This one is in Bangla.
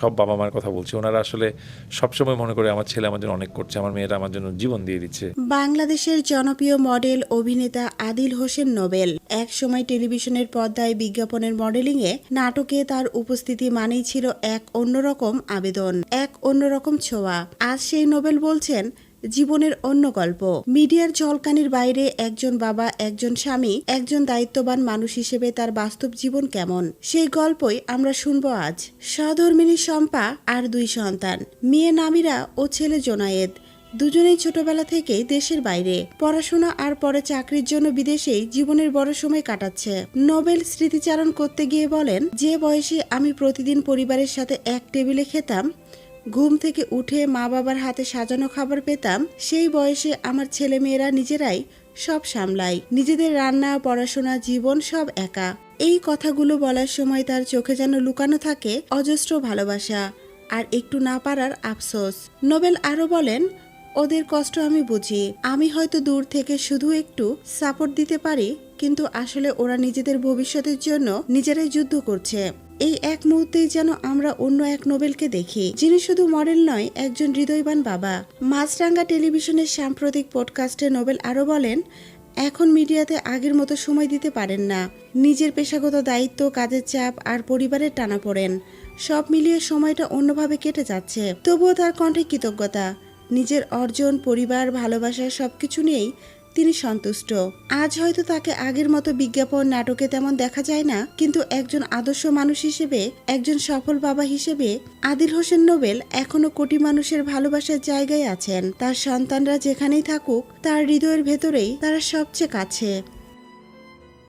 সব বাবা মার কথা বলছি। ওনারা আসলে সবসময় মনে করে, আমার ছেলে আমার জন্য অনেক করছে, আমার মেয়েরা আমার জন্য জীবন দিয়ে দিচ্ছে। বাংলাদেশের জনপ্রিয় মডেল, অভিনেতা আদিল হোসেন নোবেল। এক সময় টেলিভিশনের পর্দায় বিজ্ঞাপনের মডেলিং এ নাটকে তার উপস্থিতি মানেই ছিল এক অন্যরকম আবেদন, এক অন্যরকম ছোঁয়া। আজ সেই নোবেল বলছেন জীবনের অন্য গল্প। মিডিয়ার ঝলকানির বাইরে একজন বাবা, একজন স্বামী, একজন দায়িত্ববান মানুষ হিসেবে তার বাস্তব জীবন কেমন? সেই গল্পই আমরা শুনব আজ। সহধর্মিনী শম্পা আর দুই সন্তান, মেয়ে নামিরা ও ছেলে জোনায়েদ। দুজনেই ছোটবেলা থেকেই দেশের বাইরে। পড়াশোনা আর পরে চাকরির জন্য বিদেশেই জীবনের বড় সময় কাটাচ্ছে। নোবেল স্মৃতিচারণ করতে গিয়ে বলেন, যে বয়সে আমি প্রতিদিন পরিবারের সাথে এক টেবিলে খেতাম ঘুম থেকে উঠে মা বাবার হাতে সাজানো খাবার পেতাম, সেই বয়সে আমার ছেলে মেয়েরা নিজেরাই সব সামলায় নিজেদের রান্না, পড়াশোনা, জীবন সব একা। এই কথাগুলো বলার সময় তার চোখে যেন লুকানো থাকে অজস্র ভালোবাসা আর একটু না পারার আফসোস। নোবেল আরও বলেন, ওদের কষ্ট আমি বুঝি। আমি হয়তো দূর থেকে শুধু একটু সাপোর্ট দিতে পারি, কিন্তু আসলে ওরা নিজেদের ভবিষ্যতের জন্য নিজেরাই যুদ্ধ করছে। এই এক মুহূর্তেই যেন আমরা অন্য এক নোবেলকে দেখি, যিনি শুধু মডেল নয়, একজন হৃদয়বান বাবা। মাছরাঙ্গা টেলিভিশনের সাম্প্রতিক পডকাস্টে নোবেল আরও বলেন, এখন মিডিয়াতে আগের মতো সময় দিতে পারেন না। নিজের পেশাগত দায়িত্ব, কাজের চাপ আর পরিবারের টানাপোড়েন সব মিলিয়ে সময়টা অন্যভাবে কেটে যাচ্ছে। তবুও তার কণ্ঠে কৃতজ্ঞতা। নিজের অর্জন, পরিবার, ভালোবাসা সবকিছু নিয়েই তিনি সন্তুষ্ট। আজ হয়তো তাকে আগের মতো বিজ্ঞাপন নাটকে তেমন দেখা যায় না, কিন্তু একজন আদর্শ মানুষ হিসেবে, একজন সফল বাবা হিসেবে আদিল হোসেন নোবেল এখনও কোটি মানুষের ভালোবাসার জায়গায় আছেন। তার সন্তানরা যেখানেই থাকুক, তার হৃদয়ের ভেতরেই তারা সবচেয়ে কাছে।